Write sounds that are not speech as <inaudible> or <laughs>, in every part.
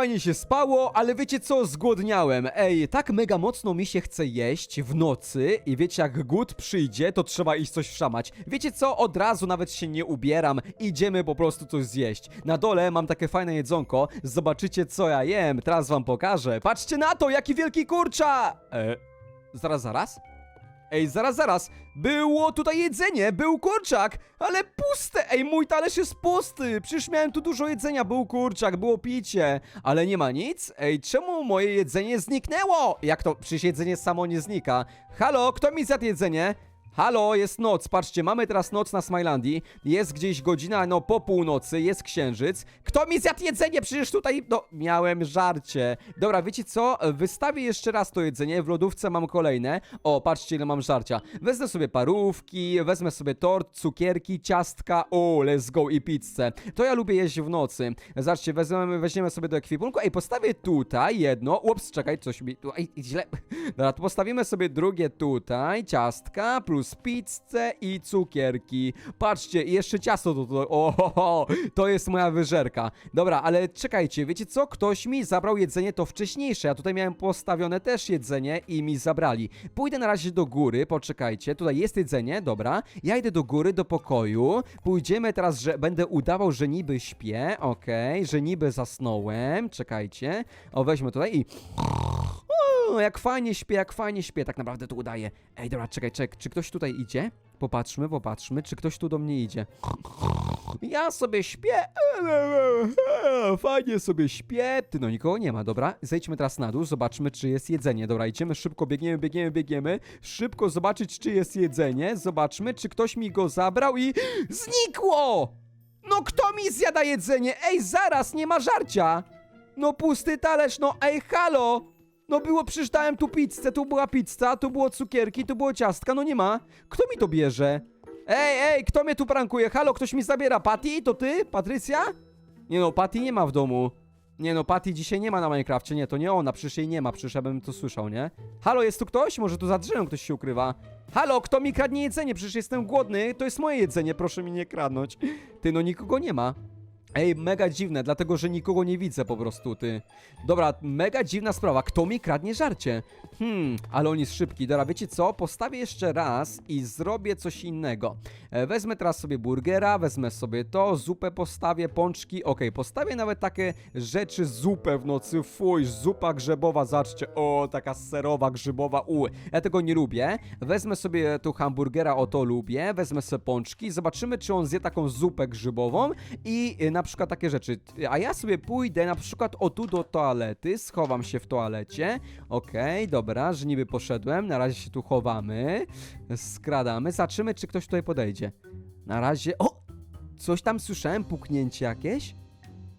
fajnie się spało, ale wiecie co, zgłodniałem. Ej, tak mega mocno mi się chce jeść w nocy i wiecie, jak głód przyjdzie, to trzeba iść coś wszamać. Wiecie co, od razu nawet się nie ubieram, idziemy po prostu coś zjeść. Na dole mam takie fajne jedzonko, zobaczycie co ja jem, teraz wam pokażę. Patrzcie na to, jaki wielki kurcza! E, zaraz, zaraz? Ej, zaraz, zaraz! Było tutaj jedzenie, był kurczak, ale puste! Ej, mój talerz jest pusty! Przecież miałem tu dużo jedzenia, był kurczak, było picie, ale nie ma nic? Ej, czemu moje jedzenie zniknęło? Jak to? Przecież jedzenie samo nie znika. Halo, kto mi zjadł jedzenie? Halo, jest noc, patrzcie, mamy teraz noc na Smilandii, jest gdzieś godzina, no po północy, jest księżyc. Kto mi zjadł jedzenie? Przecież tutaj, no, miałem żarcie. Dobra, wiecie co? Wystawię jeszcze raz to jedzenie, w lodówce mam kolejne. O, patrzcie ile mam żarcia. Wezmę sobie parówki, wezmę sobie tort, cukierki, ciastka, o, let's go i pizzę. To ja lubię jeść w nocy. Zobaczcie, weźmiemy, weźmiemy sobie do ekwipunku, ej, postawię tutaj jedno, ups, czekaj, coś mi, ej, źle. Dobra, to postawimy sobie drugie tutaj, ciastka, plus pizzę i cukierki. Patrzcie, i jeszcze ciasto to, to, o, ho, ho, to jest moja wyżerka. Dobra, ale czekajcie, wiecie co? Ktoś mi zabrał jedzenie to wcześniejsze, ja tutaj miałem postawione też jedzenie i mi zabrali. Pójdę na razie do góry, poczekajcie, tutaj jest jedzenie, dobra. Ja idę do góry, do pokoju. Pójdziemy teraz, że będę udawał, że niby śpię, okej, że niby zasnąłem, czekajcie. O, weźmy tutaj i... O, jak fajnie śpię, jak fajnie śpię, tak naprawdę tu udaję. Ej, dobra, czekaj, czekaj, czy ktoś tutaj idzie? Popatrzmy, popatrzmy, czy ktoś tu do mnie idzie. Ja sobie śpię. Fajnie sobie śpię. Ty, no nikogo nie ma, dobra. Zejdźmy teraz na dół, zobaczmy, czy jest jedzenie. Dobra, idziemy szybko, biegniemy, biegniemy, biegniemy. Szybko zobaczyć, czy jest jedzenie. Zobaczmy, czy ktoś mi go zabrał i znikło! No kto mi zjada jedzenie? Ej, zaraz, nie ma żarcia! No pusty talerz, no ej, halo! No było, przecież dałem tu pizzę, tu była pizza, tu było cukierki, tu było ciastka, no nie ma. Kto mi to bierze? Ej, ej, kto mnie tu prankuje? Halo, ktoś mi zabiera? Patty? To ty? Patrycja? Nie no, Patty nie ma w domu. Nie no, Patty dzisiaj nie ma na Minecrafcie, nie, to nie ona, przecież jej nie ma, przecież ja bym to słyszał, nie? Halo, jest tu ktoś? Może tu za drzewem ktoś się ukrywa? Halo, kto mi kradnie jedzenie? Przecież jestem głodny, to jest moje jedzenie, proszę mi nie kradnąć. Ty, no nikogo nie ma. Ej, mega dziwne, dlatego że nikogo nie widzę po prostu, ty. Dobra, mega dziwna sprawa. Kto mi kradnie żarcie? Hmm, ale on jest szybki. Dobra, wiecie co? Postawię jeszcze raz i zrobię coś innego. E, wezmę teraz sobie burgera, wezmę sobie to, zupę postawię, pączki. Okej, postawię nawet takie rzeczy, zupę w nocy. Fuj, zupa grzebowa, zobaczcie. O, taka serowa, grzybowa. U, ja tego nie lubię. Wezmę sobie tu hamburgera, o to lubię. Wezmę sobie pączki. Zobaczymy, czy on zje taką zupę grzybową i y, na przykład takie rzeczy. A ja sobie pójdę na przykład o tu do toalety, schowam się w toalecie. Okej, dobra, że niby poszedłem. Na razie się tu chowamy. Skradamy. Zobaczymy, czy ktoś tutaj podejdzie. Na razie. O! Coś tam słyszałem, puknięcie jakieś?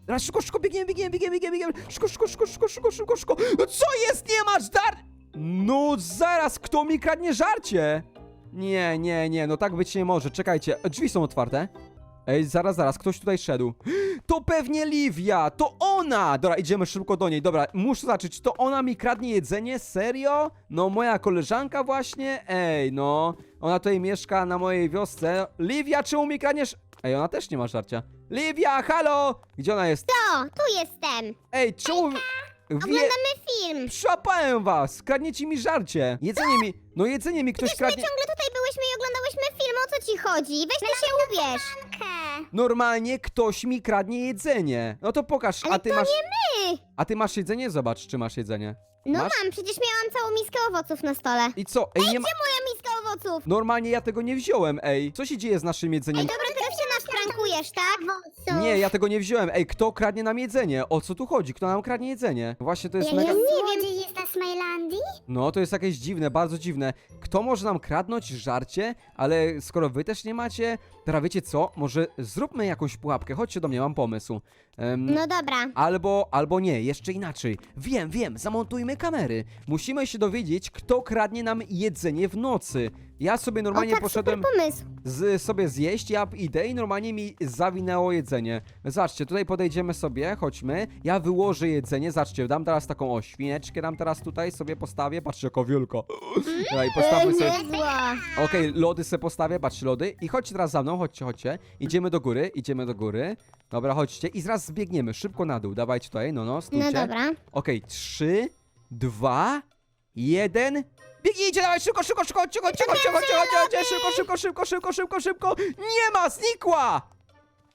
Teraz szybko, szybko, biegniemy, biegniemy, biegniemy, biegniemy, biegniemy. Szybko, szybko, szybko, szybko, szybko, szybko, szybko. No co jest? Nie masz dar... No zaraz, kto mi kradnie żarcie? Nie, nie, nie, no tak być nie może. Czekajcie, drzwi są otwarte. Ej, zaraz, zaraz, ktoś tutaj szedł. <gasps> To pewnie Livia, to ona! Dobra, idziemy szybko do niej. Dobra, muszę zacząć. To ona mi kradnie jedzenie? Serio? No, moja koleżanka właśnie? Ej, no. Ona tutaj mieszka na mojej wiosce. Livia, czemu mi kradniesz? Ej, ona też nie ma żarcia. Livia, halo! Gdzie ona jest? To, tu jestem. Ej, czemu... Wie... Oglądamy film. Przyłapałem was! Kradniecie mi żarcie! Jedzenie mi... No jedzenie mi ktoś Przecież my kradnie... ciągle tutaj byłyśmy i oglądałyśmy film, o co ci chodzi? Weź ty się ubierz. Normalnie ktoś mi kradnie jedzenie. No to pokaż, Ale a ty to masz... nie my. A ty masz jedzenie? Zobacz, czy masz jedzenie. No masz? mam, przecież miałam całą miskę owoców na stole. I co? Ej, nie ma... Gdzie moja miska owoców? Normalnie ja tego nie wziąłem, ej. Co się dzieje z naszym Ej, jedzeniem? dobra, nas prankujesz, tak? Nie, ja tego nie wziąłem. Ej, kto kradnie nam jedzenie? O co tu chodzi? Kto nam kradnie jedzenie? Właśnie to jest Ja mega... nie Nie wiem. wiem, jest na Smilandii? No, to jest jakieś dziwne, bardzo dziwne. Kto może nam kradnąć żarcie? Ale skoro wy też nie macie, teraz wiecie co? Może zróbmy jakąś pułapkę. Chodźcie do mnie, mam pomysł. Em, No dobra. Albo, albo nie, jeszcze inaczej. Wiem, wiem, zamontujmy kamery. Musimy się dowiedzieć, kto kradnie nam jedzenie w nocy. Ja sobie O, normalnie tak, poszedłem super pomysł. z, sobie zjeść, ja idę i normalnie mi zawinęło jedzenie. Zobaczcie, tutaj podejdziemy sobie, chodźmy. Ja wyłożę jedzenie, zobaczcie, dam teraz taką o świneczkę, dam teraz tutaj sobie postawię, patrzcie jaka wielka. Dobra, i postawmy Ej, sobie... Okej, lody sobie postawię, patrzcie, lody. I chodźcie teraz za mną, chodźcie, chodźcie. Idziemy do góry, idziemy do góry. Dobra, chodźcie i zaraz zbiegniemy szybko na dół. Dawajcie tutaj, no no, stójcie. No dobra. Okej, trzy, dwa, jeden. Biegnijcie, dawaj, szybko, szybko, szybko, chodźcie, chodźcie, chodźcie, chodźcie, chodźcie, chodźcie, szybko, szybko, szybko, szybko, szybko, szybko. Nie ma, znikła!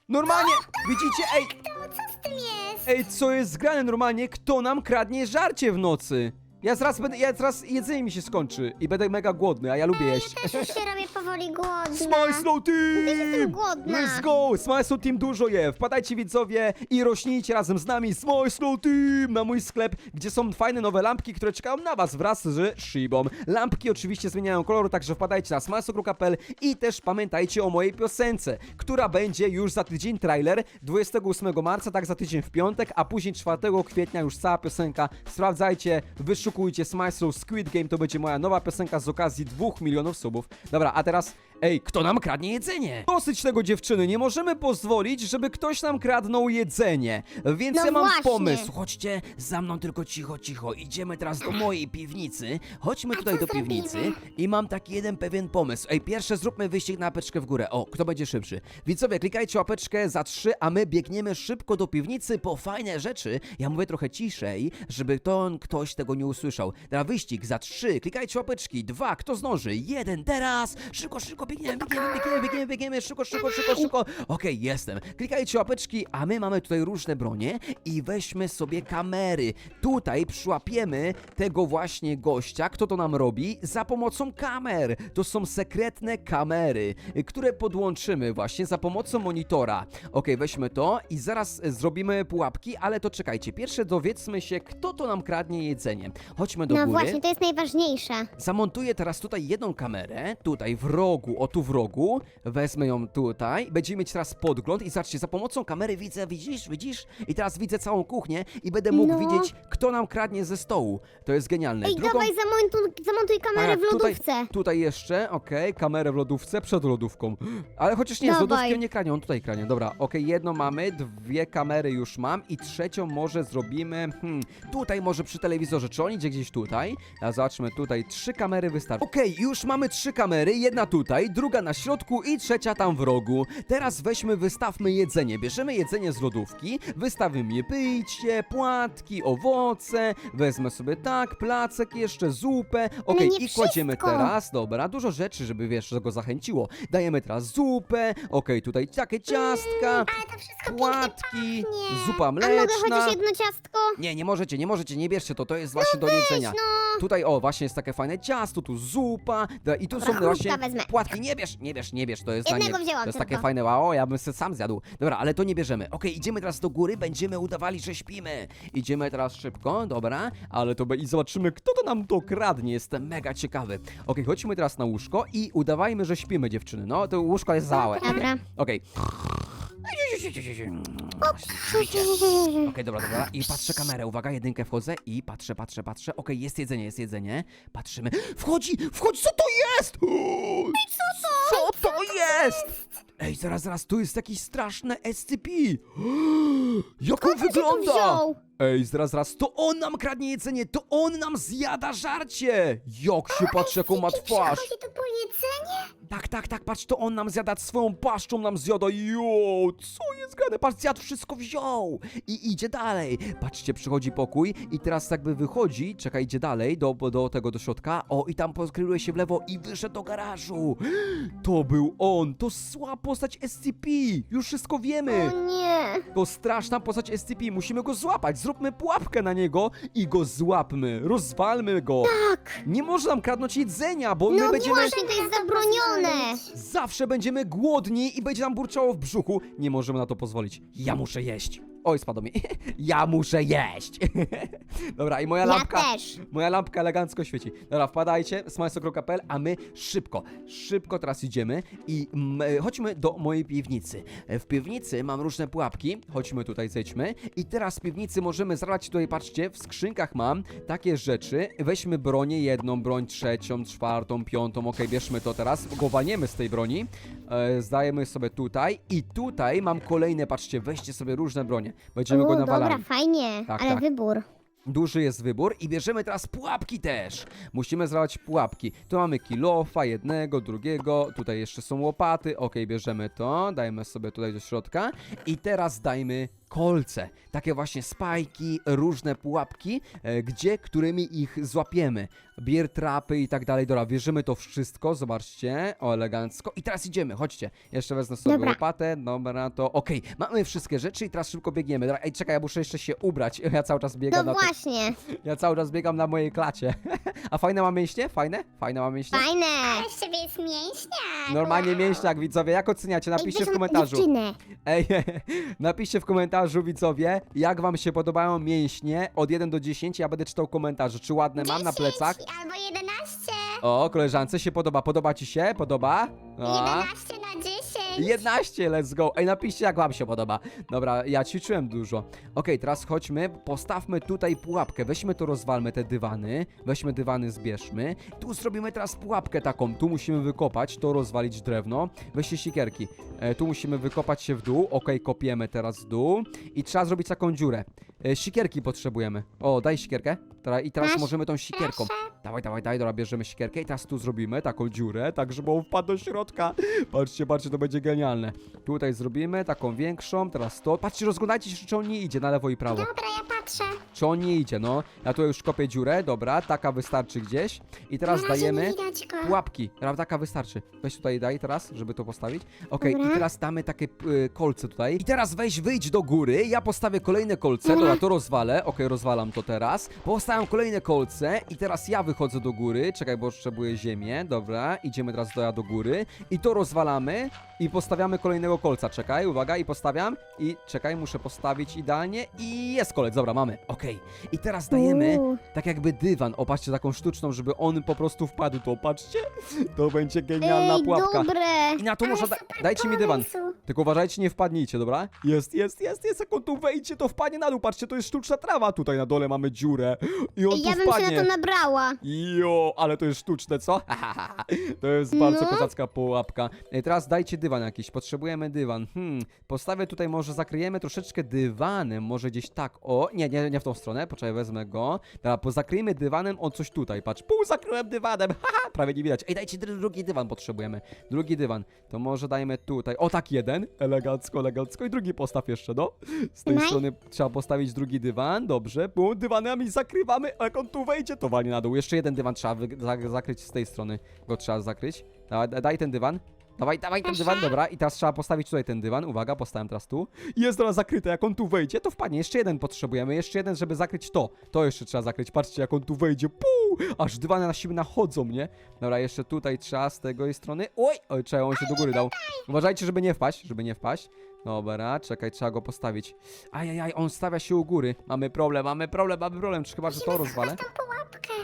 Normalnie, widzicie, ej, To co z tym jest? ej, co jest zgrane normalnie? Kto nam kradnie żarcie w nocy? Ja zaraz będę, ja zaraz jedzenie mi się skończy i będę mega głodny, a ja lubię jeść. Też już się robię powoli głodna. Smile Slow Team! jestem głodna. Let's go! Smile Slow Team dużo je. Wpadajcie widzowie i rośnijcie razem z nami Smile Slow Team na mój sklep, gdzie są fajne nowe lampki, które czekają na was wraz z Shibą. Lampki oczywiście zmieniają kolor, także wpadajcie na smilesokru.pl i też pamiętajcie o mojej piosence, która będzie już za tydzień trailer 28 marca, tak za tydzień w piątek, a później 4 kwietnia już cała piosenka. Sprawdzajcie, wyszukujcie Smile Squid Game, to będzie moja nowa piosenka z okazji 2 milionów subów. Dobra, a teraz Ej, kto nam kradnie jedzenie? Dosyć tego dziewczyny, nie możemy pozwolić, żeby ktoś nam kradnął jedzenie. Więc No ja mam właśnie. pomysł. Chodźcie za mną tylko cicho, cicho. Idziemy teraz do mojej piwnicy. Chodźmy tutaj co do piwnicy zrobimy? i mam taki jeden pewien pomysł. Ej, pierwsze zróbmy wyścig na łapeczkę w górę. O, kto będzie szybszy? Widzowie, klikajcie łapeczkę za trzy, a my biegniemy szybko do piwnicy po fajne rzeczy. Ja mówię trochę ciszej, żeby to ktoś tego nie usłyszał. Na wyścig za trzy, klikajcie łapeczki. Dwa, kto zdąży? Jeden, teraz! Szybko, szybko, biegniemy, biegniemy, biegniemy, biegniemy, biegniemy, szybko, szybko, szybko, szybko. Okej, jestem. Klikajcie łapeczki, a my mamy tutaj różne bronie i weźmy sobie kamery. Tutaj przyłapiemy tego właśnie gościa, kto to nam robi, za pomocą kamer. To są sekretne kamery, które podłączymy właśnie za pomocą monitora. Okej, weźmy to i zaraz zrobimy pułapki, ale to czekajcie. Pierwsze dowiedzmy się, kto to nam kradnie jedzenie. Chodźmy do No góry. właśnie, to jest najważniejsze. Zamontuję teraz tutaj jedną kamerę, tutaj w rogu, o tu w rogu, wezmę ją tutaj, będziemy mieć teraz podgląd i zobaczcie, za pomocą kamery widzę, widzisz, widzisz? I teraz widzę całą kuchnię i będę mógł No. widzieć, kto nam kradnie ze stołu. To jest genialne. Ej, dawaj, zamontuj, zamontuj kamerę Tak, w lodówce. Tutaj, jeszcze, okej, kamerę w lodówce, przed lodówką. Ale chociaż nie, z Dawaj. lodówkiem nie kranią, on tutaj kranie. Dobra, okej, jedno mamy, dwie kamery już mam i trzecią może zrobimy, hmm, tutaj może przy telewizorze, czy on idzie gdzieś tutaj? A zobaczmy, tutaj trzy kamery wystarczy. Okej, już mamy trzy kamery, jedna tutaj, druga na środku i trzecia tam w rogu. Teraz weźmy, wystawmy jedzenie. Bierzemy jedzenie z lodówki, wystawimy je picie, płatki, owoce, wezmę sobie tak, placek jeszcze, zupę, okej, i kładziemy wszystko. teraz, dobra, dużo rzeczy, żeby wiesz, że go zachęciło. Dajemy teraz zupę, okej, tutaj takie ciastka, Ale to wszystko płatki, pięknie zupa A mogę mleczna. chociaż jedno ciastko? Nie, nie możecie, nie możecie, nie bierzcie to, to jest właśnie do jedzenia. no. Tutaj, o, właśnie jest takie fajne ciasto, tu zupa, da- i tu Dobra, są właśnie wezmę. płatki. Nie bierz, nie bierz, nie bierz, to jest Jednego nie, wzięłam To jest tylko. takie fajne, wow, ja bym se sam zjadł. Dobra, ale to nie bierzemy. Okej, idziemy teraz do góry, będziemy udawali, że śpimy. Idziemy teraz szybko, dobra, ale to be- i zobaczymy, kto to nam to kradnie, jestem mega ciekawy. Okej, chodźmy teraz na łóżko i udawajmy, że śpimy, dziewczyny. No, to łóżko jest za małe. Dobra. Okej. Okej, dobra, dobra. I patrzę kamerę, uwaga, jedynkę wchodzę i patrzę, patrzę, patrzę. Okej, jest jedzenie, jest jedzenie. Patrzymy. Wchodzi, wchodzi, co to jest? co to? Co to jest? Ej, zaraz, zaraz, tu jest jakieś straszne SCP. <gasps> Jak on wygląda? wziął? Ej, zaraz, zaraz, to on nam kradnie jedzenie, to on nam zjada żarcie! Jak się patrzy, jaką ma twarz! Przychodzi tu po jedzenie? Tak, tak, tak, patrz, to on nam zjada swoją paszczą, nam zjada. Jo, co jest grane? Patrz, zjadł wszystko wziął i idzie dalej. Patrzcie, przychodzi pokój i teraz jakby wychodzi, czekaj, idzie dalej do, do tego, do środka. O, i tam poskryluje się w lewo i wyszedł do garażu. To był on, to słaba postać SCP. Już wszystko wiemy. O nie. To straszna postać SCP, musimy go złapać. Zróbmy pułapkę na niego i go złapmy. Rozwalmy go. Tak. Nie może nam kradnąć jedzenia, bo No my będziemy... właśnie, to jest zabronione. Zawsze będziemy głodni i będzie nam burczało w brzuchu. Nie możemy na to pozwolić. Ja muszę jeść. Oj, spadło mi. <laughs> Ja muszę jeść. <laughs> Dobra, i moja Ja lampka... też. Moja lampka elegancko świeci. Dobra, wpadajcie, smajso.pl, a my szybko, szybko teraz idziemy i mm, e, chodźmy do mojej piwnicy. E, W piwnicy mam różne pułapki, chodźmy tutaj, zejdźmy. I teraz z piwnicy możemy zalać tutaj, patrzcie, w skrzynkach mam takie rzeczy. Weźmy bronię, jedną broń, trzecią, czwartą, piątą, okej, bierzmy to teraz, go walniemy z tej broni. E, zdajemy sobie tutaj i tutaj mam kolejne, patrzcie, weźcie sobie różne bronie. Będziemy go O, nawalali. dobra, fajnie, Tak, ale tak. wybór. Duży jest wybór i bierzemy teraz pułapki też. Musimy zrobić pułapki. Tu mamy kilofa, jednego, drugiego, tutaj jeszcze są łopaty. Ok, bierzemy to, dajmy sobie tutaj do środka. I teraz dajmy kolce. Takie właśnie spajki, różne pułapki, e, gdzie, którymi ich złapiemy. Bier trapy i tak dalej. Dobra, bierzemy to wszystko, zobaczcie, o elegancko. I teraz idziemy, chodźcie. Jeszcze wezmę sobie Dobra. łopatę, dobra, to okej. Mamy wszystkie rzeczy i teraz szybko biegniemy. Dobra, ej, czekaj, ja muszę jeszcze się ubrać. <laughs> Ja cały czas biegam No na właśnie, Ja cały czas biegam na mojej klacie. <laughs> A fajne mam mięśnie? Fajne? Fajne mam mięśnie? fajne. Ale z ciebie jest mięśniak. Normalnie wow. mięśniak, widzowie. Jak oceniacie? Ej, Napiszcie w komentarzu. Dziewczynę. Ej, <laughs> napiszcie w komentarzu, widzowie, jak wam się podobają mięśnie od 1 do 10. Ja będę czytał komentarze, czy ładne mam na 10 plecach. Albo 11. O, koleżance się podoba. Podoba ci się? Podoba? O. 11 na 10. 11, let's go. Ej, napiszcie jak wam się podoba. Dobra, ja ćwiczyłem dużo. Okej, teraz chodźmy, postawmy tutaj pułapkę. Weźmy to, rozwalmy te dywany. Weźmy dywany, zbierzmy. Tu zrobimy teraz pułapkę taką. Tu musimy wykopać, to rozwalić drewno. Weźcie sikierki. E, tu musimy wykopać się w dół. Okej, kopiemy teraz w dół. I trzeba zrobić taką dziurę. E, sikierki potrzebujemy. O, daj sikierkę. Teraz, I teraz Masz? możemy tą sikierką. Dawaj, dawaj, dawaj, dobra, bierzemy sikierkę i teraz tu zrobimy taką dziurę, tak żeby on wpadł do środka. Patrzcie, patrzcie, to będzie genialne. Tutaj zrobimy taką większą, teraz to. Patrzcie, rozglądajcie się, czy on nie idzie na lewo i prawo. Dobra, ja patrzę. Czy on nie idzie, no. Ja tu już kopię dziurę, dobra, taka wystarczy gdzieś. I teraz Na razie dajemy Nie widać go. pułapki. Dobra, taka wystarczy. Weź tutaj daj teraz, żeby to postawić. Okej, i teraz damy takie y, kolce tutaj. I teraz weź, wyjdź do góry. Ja postawię kolejne kolce. Dobra, to rozwalę. Okej, rozwalam to teraz. Postawiam kolejne kolce i teraz ja wychodzę do góry. Czekaj, bo potrzebuję ziemię. Dobra, idziemy teraz do, ja do góry. I to rozwalamy i postawiamy kolejnego kolca. Czekaj, uwaga, i postawiam. I czekaj, muszę postawić idealnie. I jest kolec, dobra, mamy. Okej. I teraz dajemy Uuu. tak jakby dywan. O, patrzcie, taką sztuczną, żeby on po prostu wpadł. To patrzcie. To będzie genialna Ej, pułapka. dobre. I na to Ale można. Da super dajcie mi dywan. pomysł. Tylko uważajcie, nie wpadnijcie, dobra? Jest, jest, jest, jest. Jak on tu wejdzie, to wpadnie na dół. Patrzcie, to jest sztuczna trawa. Tutaj na dole mamy dziurę. I on Ej, tu ja bym wpadnie. się na to nabrała. Jo, ale to jest sztuczne, co? <laughs> to jest bardzo No. kozacka pułapka. Ej, teraz dajcie dywan jakiś, potrzebujemy dywan. Hmm, postawię tutaj, może zakryjemy troszeczkę dywanem, może gdzieś tak, o, nie, nie, nie w tą stronę, poczekaj, wezmę go. Dobra, pozakryjmy dywanem, o, coś tutaj, patrz, pół zakryłem dywanem, <laughs> haha, prawie nie widać. Ej, dajcie dru- drugi dywan, potrzebujemy, drugi dywan. To może dajmy tutaj, o, tak, jeden, elegancko, elegancko i drugi postaw jeszcze, no. Z tej Daj. strony trzeba postawić drugi dywan, dobrze, pół dywanami zakrywamy, a jak on tu wejdzie, to walnie na dół. Jeszcze jeden dywan trzeba za- zakryć z tej strony, go trzeba zakryć. Dawaj, da- daj ten dywan. Dawaj, dawaj ten dywan, dobra. I teraz trzeba postawić tutaj ten dywan. Uwaga, postawiam teraz tu. Jest teraz zakryte, jak on tu wejdzie, to wpadnie. Jeszcze jeden potrzebujemy, jeszcze jeden, żeby zakryć to. To jeszcze trzeba zakryć. Patrzcie, jak on tu wejdzie. Puu! Aż dywany na siebie nachodzą, nie? Dobra, jeszcze tutaj trzeba z tej strony. Oj! Oj, czekaj, on się do góry dał. Uważajcie, żeby nie wpaść, żeby nie wpaść. Dobra, czekaj, trzeba go postawić. Ajajaj, on stawia się u góry. Mamy problem, mamy problem, mamy problem. Czy chyba, że to rozwalę?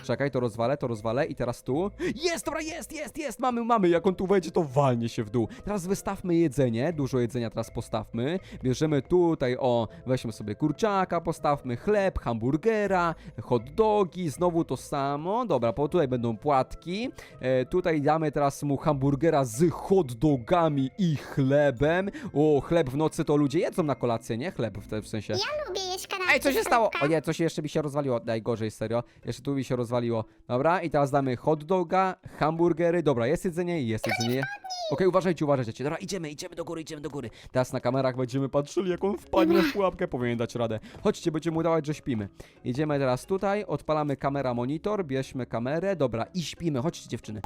Czekaj, to rozwalę, to rozwalę i teraz tu. Jest, dobra, jest, jest, jest, mamy, mamy. Jak on tu wejdzie, to walnie się w dół. Teraz wystawmy jedzenie, dużo jedzenia teraz postawmy. Bierzemy tutaj, o, weźmy sobie kurczaka, postawmy chleb, hamburgera, hot dogi, znowu to samo. Dobra, po tutaj będą płatki. E, tutaj damy teraz mu hamburgera z hot dogami i chlebem. O, chleb w nocy to ludzie jedzą na kolację, nie? Chleb w, te, w sensie. Ja lubię jeść kanapki Ej, co się z stało? O nie, coś jeszcze mi się rozwaliło. Najgorzej, serio. Jeszcze tu mi się rozwaliło. Dobra, i teraz damy hot doga, hamburgery. Dobra, jest jedzenie, jest jedzenie. Okej, uważajcie, uważajcie. Dobra, idziemy, idziemy do góry, idziemy do góry. Teraz na kamerach będziemy patrzyli, jak on wpadnie w pułapkę. Powinien dać radę. Chodźcie, będziemy udawać, że śpimy. Idziemy teraz tutaj, odpalamy kamera monitor, bierzmy kamerę. Dobra, i śpimy. Chodźcie, dziewczyny.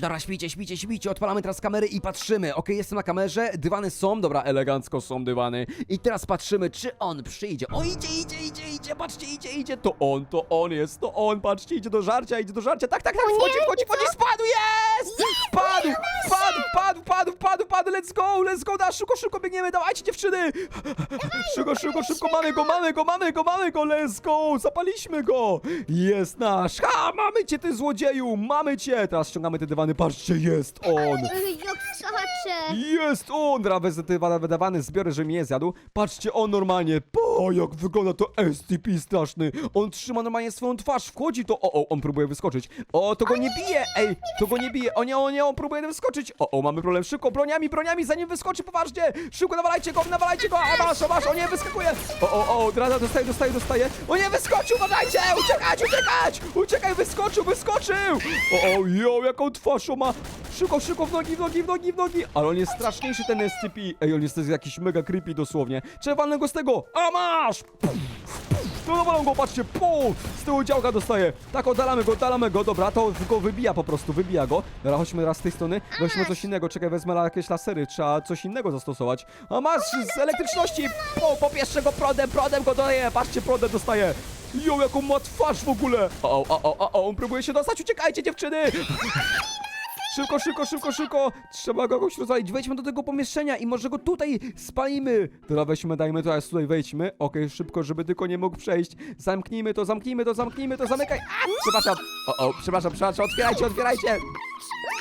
Dobra, śpicie, śpicie, śpicie. Odpalamy teraz kamery i patrzymy. Okej, jestem na kamerze, dywany są, dobra, elegancko są dywany. I teraz patrzymy, czy on przyjdzie. O, idzie, idzie, idzie, idzie, patrzcie, idzie, idzie. To on, to on jest, to on, patrzcie, idzie do żarcia, idzie do żarcia. Tak, tak, tak, wchodzi, wchodzi, wchodzi, spadł, jest! Padł, padł, padł, padł, padł, padł, let's go, let's go, da, szybko, szybko biegniemy, dawajcie dziewczyny! Szybko, szybko, szybko, mamy go, mamy go, mamy go, mamy go, let's go, zapaliśmy go! Jest nasz, ha, mamy cię ty złodzieju, mamy cię! Teraz ściągamy te dywany, patrzcie, jest on! Ej, Jak skacze. Jest on! Dobra, wezywany wydawany zbiorę, że mnie zjadł. Patrzcie, on normalnie, po jak wygląda to SCP straszny. On trzyma normalnie swoją twarz, wchodzi to, o, o, on próbuje wyskoczyć. O, to go nie bije, ej, to go nie bije. O nie, o nie, on próbuje wyskoczyć. O, o, mamy problem, szybko, broniami, broniami, zanim wyskoczy poważnie. Szybko, nawalajcie go, nawalajcie go, a masz, a masz, o nie, wyskakuje. O, o, o, drada, dostaje, dostaje, dostaje. O nie, wyskoczył, uważajcie, uciekać, uciekać, uciekaj, wyskoczył, wyskoczył. O, o, jo, jaką twarz on ma. Szybko, szybko, w nogi, w nogi, w nogi, w nogi. Ale on jest straszniejszy, ten SCP. Ej, on jest jakiś mega creepy dosłownie. Trzeba go z tego. A masz! No nawalam go, patrzcie, pum! Z tyłu działka dostaje. Tak, oddalamy go, oddalamy go, dobra, to go wybija po prostu, wybija go. Dobra, chodźmy raz z tej strony, weźmy coś innego, czekaj, wezmę jakieś lasery, trzeba coś innego zastosować. A masz z elektryczności, po, popieszczę go prodem, prodem go daje, patrzcie, prodem dostaje. Jo, jaką ma twarz w ogóle! O, o, o, o, o, on próbuje się dostać, uciekajcie dziewczyny! Szybko, szybko, szybko, szybko! Trzeba go rozwalić. Wejdźmy do tego pomieszczenia i może go tutaj spalimy. Dobra, weźmy, dajmy teraz tutaj, wejdźmy. Okej, szybko, żeby tylko nie mógł przejść. Zamknijmy to, zamknijmy to, zamknijmy to, zamykaj. Przepraszam. O, o, przepraszam, przepraszam, otwierajcie, otwierajcie.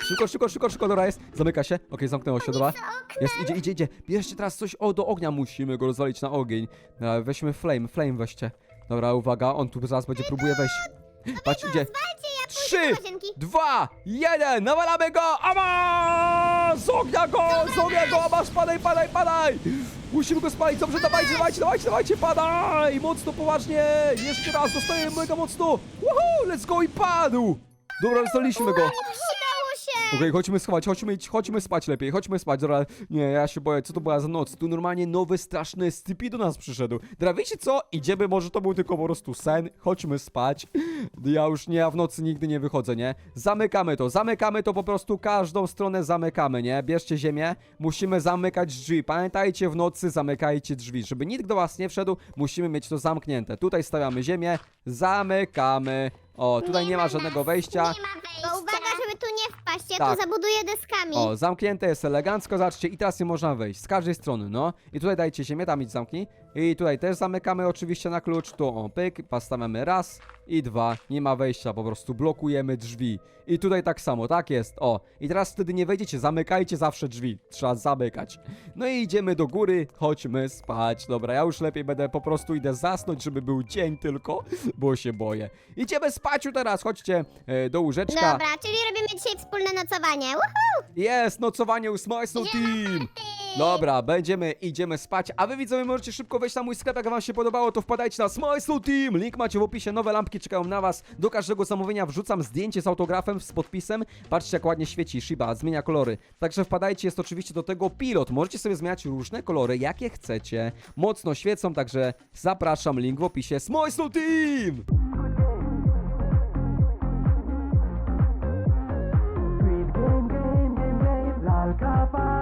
Szybko, szybko, szybko, szybko, dobra jest. Zamyka się. Okej, zamknęło się, dobra. Jest, idzie, idzie, idzie. Bierzcie teraz coś, o, do ognia musimy go rozwalić na ogień. Weźmy flame, flame weźcie. Dobra, uwaga, on tu zaraz będzie próbuje wejść. Patrz, idzie. Trzy, łazienki. dwa, jeden, nawalamy go! Ama! Z ognia go! Z ognia go! Amasz, padaj, padaj, padaj! Musimy go spalić, dobrze, dawajcie, dawajcie, dawajcie, dawajcie, padaj! Mocno, poważnie! Jeszcze raz, dostajemy mega mocno! Woohoo! Let's go i padł! Dobra, dostaliśmy go. Okej, chodźmy schować, chodźmy, chodźmy spać lepiej, chodźmy spać, dobra, nie, ja się boję, co to była za noc, tu normalnie nowy, straszny SCP do nas przyszedł. Dobra, wiecie co, idziemy, może to był tylko po prostu sen, chodźmy spać, ja już nie, ja w nocy nigdy nie wychodzę, nie, zamykamy to, zamykamy to po prostu, każdą stronę zamykamy, nie, bierzcie ziemię, musimy zamykać drzwi, pamiętajcie, w nocy zamykajcie drzwi, żeby nikt do was nie wszedł, musimy mieć to zamknięte, tutaj stawiamy ziemię, zamykamy, o, tutaj nie ma żadnego wejścia. Nie ma wejścia. Bo uwaga, żeby tu nie wpaść, ja Tak. tu zabuduję deskami. O, zamknięte jest elegancko, zobaczcie, i teraz nie można wejść, z każdej strony, no. I tutaj dajcie ziemię, tam idź zamknij. I tutaj też zamykamy oczywiście na klucz, tu o, pyk, postawiamy raz i dwa, nie ma wejścia, po prostu blokujemy drzwi. I tutaj tak samo, tak jest, o. I teraz wtedy nie wejdziecie, zamykajcie zawsze drzwi, trzeba zamykać. No i idziemy do góry, chodźmy spać, dobra, ja już lepiej będę, po prostu idę zasnąć, żeby był dzień tylko, bo się boję. Idziemy spać teraz, chodźcie e, do łóżeczka. Dobra, czyli robimy dzisiaj wspólne nocowanie. Woohoo! Jest nocowanie u Smajslow Team! Dobra, będziemy, idziemy spać. A wy widzowie możecie szybko wejść na mój sklep, jak wam się podobało, to wpadajcie na Smajslu Team. Link macie w opisie, nowe lampki czekają na was. Do każdego zamówienia wrzucam zdjęcie z autografem, z podpisem. Patrzcie jak ładnie świeci Shiba, zmienia kolory. Także wpadajcie, jest oczywiście do tego pilot. Możecie sobie zmieniać różne kolory, jakie chcecie. Mocno świecą, także zapraszam, link w opisie. Smajslu Team! Lalka.